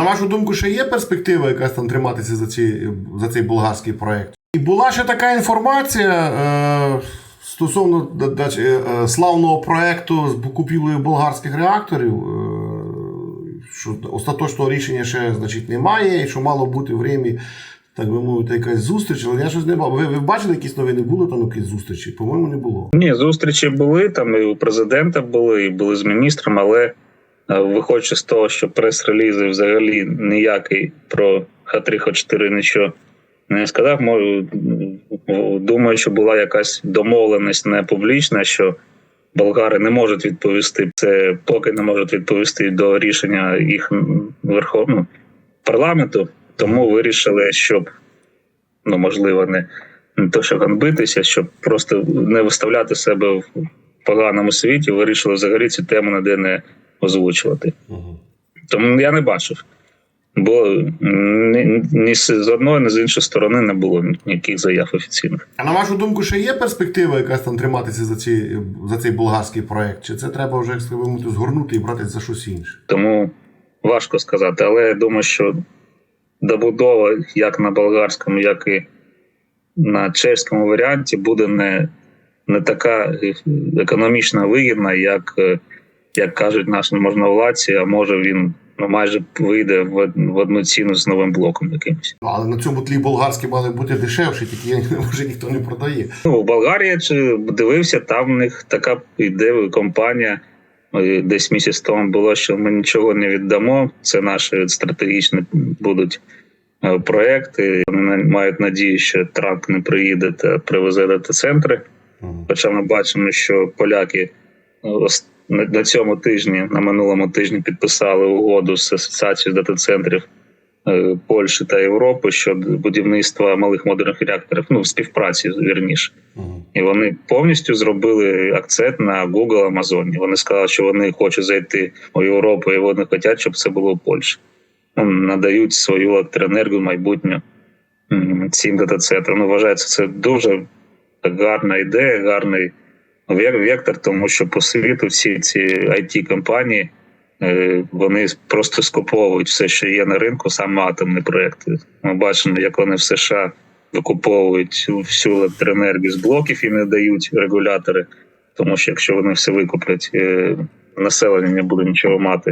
на вашу думку, ще є перспектива якась там триматися за, ці, за цей болгарський проект? І була ще така інформація е, стосовно да- е, славного проекту з купівлею болгарських реакторів. Е, що остаточного рішення ще значить, немає, і що мало бути в Римі, так би мовити, якась зустріч, але я щось не бачив. Ви, ви бачили якісь новини? Було там якісь зустрічі? По-моєму, не було. Ні, зустрічі були там і у президента були, і були з міністром, але е, виходячи з того, що прес-релізи взагалі ніякий про Х3Х4 нічого не сказав. Думаю, що була якась домовленість не публічна, що болгари не можуть відповісти. Це поки не можуть відповісти до рішення їх верховного парламенту. Тому вирішили, щоб ну можливо не, не то, що ганбитися, щоб просто не виставляти себе в поганому світі, вирішили взагалі цю тему ніде не озвучувати. Угу. Тому я не бачив. Бо ні, ні з одної, ні з іншої сторони не було ніяких заяв офіційних. А на вашу думку, ще є перспектива якась там триматися за, ці, за цей болгарський проект? Чи це треба вже як сказати, згорнути і братися за щось інше? Тому важко сказати. Але я думаю, що добудова як на болгарському, як і на чеському варіанті буде не, не така економічно вигідна, як, е, як кажуть наші можновладці, а може він ну, майже вийде в, в одну ціну з новим блоком якимось. Ну, Але на цьому тлі болгарські мали бути дешевші, тільки вже ніхто не продає. Ну, в Болгарії чи дивився, там в них така йде компанія. е, Десь місяць тому було, що ми нічого не віддамо. Це наші стратегічні будуть е, проекти. Вони мають надію, що Трамп не приїде та привезе дата-центри. Хоча ми бачимо, що поляки е, на цьому тижні, на минулому тижні, підписали угоду з асоціацією дата-центрів е, Польщі та Європи щодо будівництва малих модерних реакторів, ну в співпраці вірніше. І вони повністю зробили акцент на Google Amazon. Вони сказали, що вони хочуть зайти у Європу, і вони хочуть, щоб це було в Польщі. Ну, надають свою електроенергію майбутню цим дата-центрам. Ну, вважається, це дуже гарна ідея, гарний вектор, тому що по світу всі ці it компанії е, вони просто скуповують все, що є на ринку, саме атомні проекти. Ми бачимо, як вони в США викуповують всю електроенергію з блоків і не дають регулятори. Тому що якщо вони все викуплять, е, населення не буде нічого мати.